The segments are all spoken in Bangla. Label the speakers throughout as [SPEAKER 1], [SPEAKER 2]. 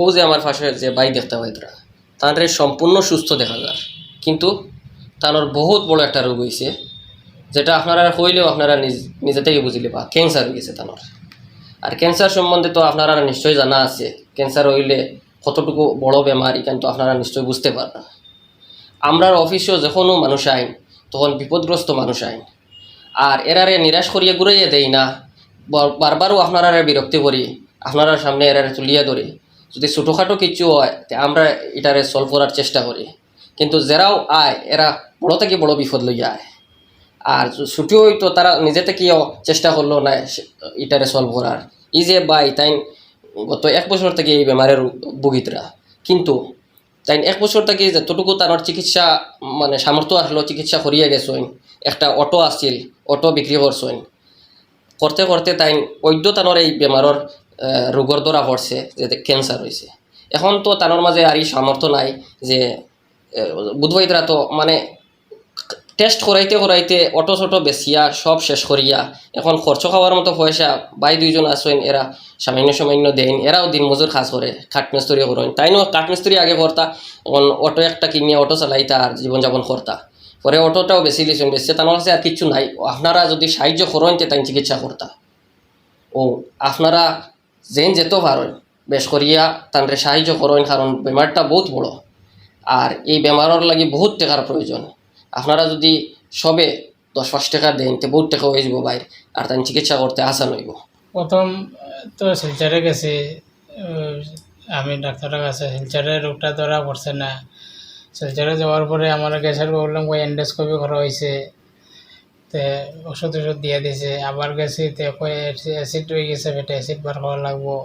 [SPEAKER 1] ও যে আমার পাশে যে বাই দেখতে পাই তারা সম্পূর্ণ সুস্থ দেখা যায় কিন্তু তার বহুত বড় একটা রোগ হয়েছে যেটা আপনারা হইলেও আপনারা নিজ, নিজে থেকে বুঝিলে বা ক্যান্সার হয়ে গেছে তার আর ক্যান্সার সম্বন্ধে তো আপনারা নিশ্চয়ই জানা আছে ক্যান্সার হইলে কতটুকু বড় বেমার কিন্তু আপনারা নিশ্চয়ই বুঝতে পারবেন। আমরা অফিসেও যখনও মানুষ আইন, তখন বিপদগ্রস্ত মানুষ আইন। আর এরারে নিরাশ করিয়ে ঘুরাইয়ে দেই না বার- বারবারও আপনারা বিরক্তি করি আপনারা সামনে এরারে তুলিয়ে ধরি। যদি ছোটোখাটো কিছু হয় আমরা এটারে সলভ করার চেষ্টা করি। কিন্তু যারাও আয়, এরা বড় থেকে বড় বিপদ লইয়া আয়। আর ছুটি হইতো তারা নিজে থেকেও চেষ্টা করল না এটারে সলভ করার। ই যে বাই তাই গত এক বছর থেকে এই বেমারের ভুগিতরা। কিন্তু তাই এক বছর থেকে যতটুকু তার চিকিৎসা মানে সামর্থ্য আসলো, চিকিৎসা করিয়ে গেছেন একটা অটো আসছিল অটো বিক্রি করছেন করতে করতে তাই অদ্য তানোর এই বেমাৰৰ ৰোগৰ দ্বাৰা পড়ছে যে ক্যান্সার হয়েছে এখন তো তানোর মাঝে আর সামর্থ্য নাই যে বুধবাইতরা তো মানে টেস্ট করাইতে করাইতে অটো চটো বেচিয়া, সব শেষ করিয়া এখন খরচ খাওয়ার মতো পয়সা বাই দুইজন আসেন এরা সামান্য সামান্য দেন এরাও দিন মজুর কাজ করে কাঠ মিস্ত্রি করেন তাইনো কাঠ মিস্ত্রি আগে করতা এখন অটো একটা কিনিয়া, অটো চালাইতা আর জীবনযাপন করতা পরে অটোটাও বেশি লিছেন বেশি তার কাছে আর কিছু নাই। আপনারা যদি সাহায্য করেন তে তাই চিকিৎসা করতা ও আপনারা যেন যেতে পারেন বেশ করিয়া তানরে সাহায্য করেন, কারণ বেমারটা বহুত বড়। আর এই বেমারের লাগি বহুত টাকার প্রয়োজন। আপনারা যদি সবে দশ পাঁচ টাকা দেন, তে বহুত টাকা হয়ে যাব বাইর আর তাই চিকিৎসা করতে আসান হইব
[SPEAKER 2] প্রথম তো শিলচরে গেছি। আমি ডাক্তারের কাছে। শিলচরে রোগটা ধরা পড়ছে না। শিলচরে যাওয়ার পরে আমার গ্যাসের প্রবলেম কই এন্ডোস্কোপি করা হয়েছে তে ওষুধ ওষুধ দিয়ে দিছে। আবার গেছি তে অ্যাসিড হয়ে গেছে পেটে অ্যাসিড বার করা লাগবো।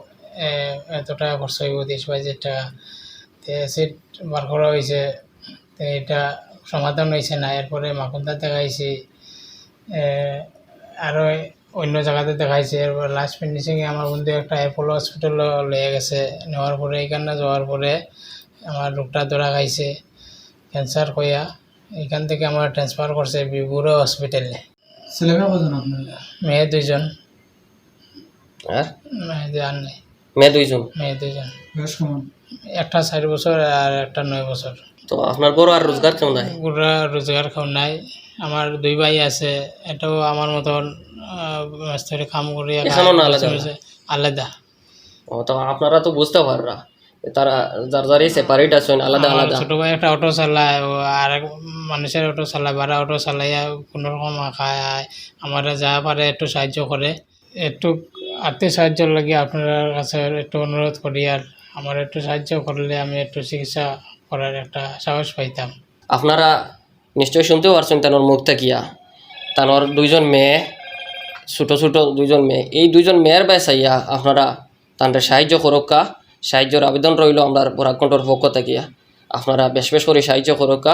[SPEAKER 2] এত টাকা খরচ হইব তিরিশ পঁয়ত্রিশ টাকা। তে অ্যাসিড বার করা হয়েছে তো এটা সমাধান হয়েছে না, এরপরে মাকুন্দা দেখাইছি। আরও অন্য জায়গাতে দেখাইছে। এরপর লাস্ট ফিনিশিংয়ে আমার বন্ধু একটা অ্যাপোলো হসপিটাল লয়ে গেছে। নেওয়ার পরে এইখানে যাওয়ার পরে আমার রোগটা ধরা খাইছে। ক্যান্সার কইয়া। এখান থেকে আমার ট্রান্সফার করছে বিবুরো হসপিটালে
[SPEAKER 3] ছেলেমেয়ে কজন আপনার?
[SPEAKER 2] মেয়ে দুইজন।
[SPEAKER 1] আর?
[SPEAKER 2] মেয়ে দুই আর নেই।
[SPEAKER 1] মেয়ে দুইজন?
[SPEAKER 2] মেয়ে দুইজন।
[SPEAKER 3] বয়স কেমন?
[SPEAKER 2] একটা চার বছর আর একটা নয় বছর।
[SPEAKER 1] তো আপনার বড় আর রোজগার কেমন নাই
[SPEAKER 2] পুরা রোজগার খাও নাই। আমার দুই ভাই আছে এটাও আমার মতন মিস্ত্রি কাম করিয়া
[SPEAKER 1] এখানেও না আলাদা?
[SPEAKER 2] আলাদা।
[SPEAKER 1] ও তো আপনারা তো বুঝতে পাররা। তারা যার যারই সেপারেট আছেন আলাদা আলাদা।
[SPEAKER 2] ছোট ভাই একটা অটো চালায় আর মানুষের অটো চালায় ভাড়া অটো চালাইয়া কোনো রকম খায় আমার যা পারে একটু সাহায্য করে। একটু আর্থিক সাহায্যের লাগে আপনার কাছে একটু অনুরোধ করি আর আমার একটু সাহায্য করলে আমি একটু চিকিৎসা করার একটা সাহস পাইতাম।
[SPEAKER 1] আপনারা নিশ্চয়ই শুনতেও পারছেন তানোর মুখ থাকিয়া তানোর দুইজন মেয়ে ছোটো ছোটো দুইজন মেয়ে। এই দুইজন মেয়ের বাই চাইয়া আপনারা তানরে সাহায্য করক্কা সাহায্যের আবেদন রইল আমরা বরাকণ্ঠর পক্ষ থেকে। আপনারা বেশ বেশ করে সাহায্য করক্কা